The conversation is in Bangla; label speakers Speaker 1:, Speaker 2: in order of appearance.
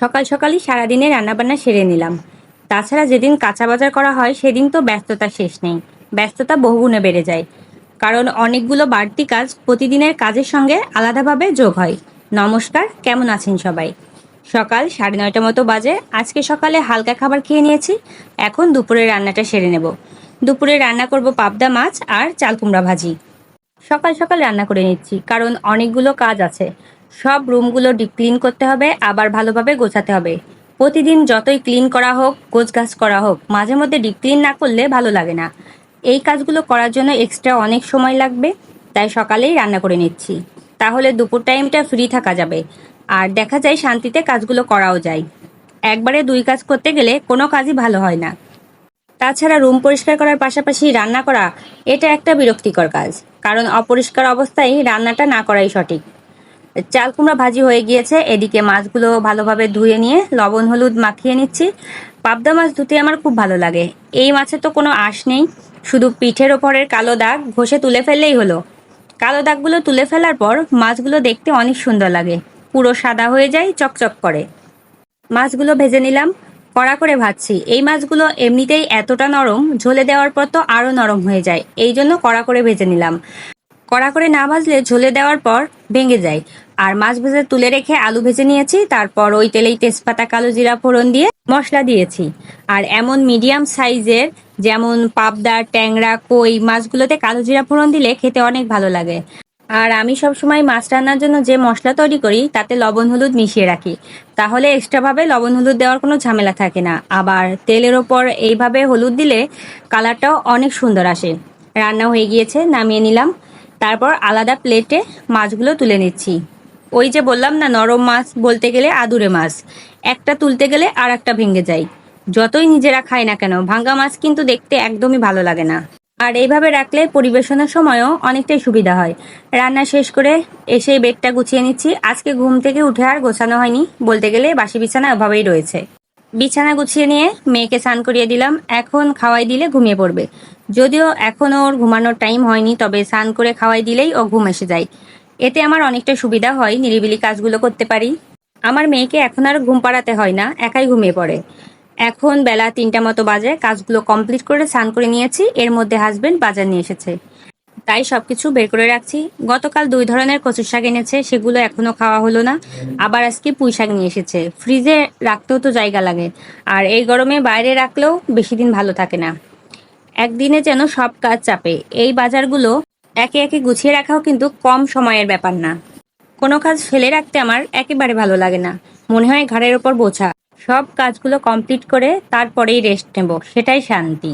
Speaker 1: সকাল সকালই সারাদিনে রান্নাবান্না সেরে নিলাম। তাছাড়া যেদিন কাঁচা বাজার করা হয়, সেদিন তো ব্যস্ততা শেষ নেই। ব্যস্ততা বহুগুণে বেড়ে যায়। কারণ অনেকগুলো বাড়তি কাজ প্রতিদিনের কাজের সঙ্গে আলাদাভাবে যোগ হয়। নমস্কার, কেমন আছেন সবাই? সকাল সাড়ে নয়টা মতো বাজে। আজকে সকালে হালকা খাবার খেয়ে নিয়েছি। এখন দুপুরে রান্নাটা সেরে নেব। দুপুরে রান্না করব পাবদা মাছ আর চাল কুমড়া ভাজি। সকাল সকাল রান্না করে নিচ্ছি, কারণ অনেকগুলো কাজ আছে। সব রুমগুলো ডিপ ক্লিন করতে হবে, আবার ভালোভাবে গোছাতে হবে। প্রতিদিন যতই ক্লিন করা হোক, গোছগাছ করা হোক, মাঝে মধ্যে ডিপ ক্লিন না করলে ভালো লাগে না। এই কাজগুলো করার জন্য এক্সট্রা অনেক সময় লাগবে, তাই সকালেই রান্না করে নিচ্ছি। তাহলে দুপুর টাইমটা ফ্রি থাকা যাবে, আর দেখা যায় শান্তিতে কাজগুলো করাও যায়। একবারে দুই কাজ করতে গেলে কোনো কাজই ভালো হয় না। তাছাড়া রুম পরিষ্কার করার পাশাপাশি রান্না করা, এটা একটা বিরক্তিকর কাজ, কারণ অপরিষ্কার অবস্থায় রান্নাটা না করাই সঠিক। চাল কুমড়া ভাজি হয়ে গিয়েছে। এদিকে মাছগুলো ভালোভাবে ধুয়ে নিয়ে লবণ, হলুদ মাখিয়ে নিচ্ছি। পাবদা মাছ ধুতে আমার খুব ভালো লাগে। এই মাছে তো কোনো আঁশ নেই। শুধু পিঠের ওপরের কালো দাগ ঘষে তুলে ফেললেই হলো। কালো দাগগুলো তুলে ফেলার পর মাছগুলো দেখতে অনেক সুন্দর লাগে। পুরো সাদা হয়ে যায়, চকচক করে। মাছগুলো ভেজে নিলাম, কড়া করে ভাজছি। এই মাছগুলো এমনিতেই এতটা নরম, ঝোলে দেওয়ার পর তো আরও নরম হয়ে যায়। এই জন্য কড়া করে ভেজে নিলাম। কড়া করে না ভাজলে ঝোলে দেওয়ার পর ভেঙে যায়। আর মাছ ভেজে তুলে রেখে আলু ভেজে নিয়েছি, তারপর ওই তেলেই তেজপাতা, কালো জিরা ফোড়ন দিয়ে মশলা দিয়েছি। আর এমন মিডিয়াম সাইজের যেমন পাবদা, ট্যাংরা, কই মাছগুলোতে কালো জিরা ফোড়ন দিলে খেতে অনেক ভালো লাগে। আর আমি সব সময় মাছ রান্নার জন্য যে মশলা তৈরি করি, তাতে লবণ, হলুদ মিশিয়ে রাখি। তাহলে এক্সট্রাভাবে লবণ, হলুদ দেওয়ার কোনো ঝামেলা থাকে না। আবার তেলের ওপর এইভাবে হলুদ দিলে কালারটাও অনেক সুন্দর আসে। রান্না হয়ে গিয়েছে, নামিয়ে নিলাম। তারপর আলাদা প্লেটে মাছগুলো তুলে নিচ্ছি। ওই যে বললাম না, নরম মাছ বলতে গেলে আদুরে মাছ। একটা তুলতে গেলে আর একটা ভেঙে যায়। যতই নিজেরা খায় না কেন, ভাঙ্গা মাছ কিন্তু দেখতে একদমই ভালো লাগে না। আর এইভাবে রাখলে পরিবেশনের সময়ও অনেকটাই সুবিধা হয়। রান্না শেষ করে এসে বেডটা গুছিয়ে নিচ্ছি। আজকে ঘুম থেকে উঠে আর গোছানো হয়নি, বলতে গেলে বাসি বিছানা ওভাবেই রয়েছে। বিছানা গুছিয়ে নিয়ে মেয়েকে স্নান করিয়ে দিলাম। এখন খাওয়াই দিলে ঘুমিয়ে পড়বে। যদিও এখনও ওর ঘুমানোর টাইম হয়নি, তবে স্নান করে খাওয়াই দিলেই ও ঘুম এসে যায়। এতে আমার অনেকটা সুবিধা হয়, নিরিবিলি কাজগুলো করতে পারি। আমার মেয়েকে এখন আর ঘুম পাড়াতে হয় না, একাই ঘুমিয়ে পড়ে। এখন বেলা তিনটা মতো বাজে, কাজগুলো কমপ্লিট করে স্নান করে নিয়েছি। এর মধ্যে হাজবেন্ড বাজার নিয়ে এসেছে। তাই সবকিছু বের করে রাখছি। গতকাল দুই ধরনের কচুর শাক এনেছে, সেগুলো এখনও খাওয়া হলো না। আবার আজকে পুঁই শাক নিয়ে এসেছে। ফ্রিজে রাখতেও তো জায়গা লাগে। আর এই গরমে বাইরে রাখলেও বেশি দিন ভালো থাকে না। একদিনে যেন সব কাজ চাপে। এই বাজারগুলো একে একে গুছিয়ে রাখাও কিন্তু কম সময়ের ব্যাপার না। কোনো কাজ ফেলে রাখতে আমার একেবারে ভালো লাগে না। মনে হয় ঘাড়ের ওপর বোঝা। সব কাজগুলো কমপ্লিট করে তারপরেই রেস্ট নেব। সেটাই শান্তি।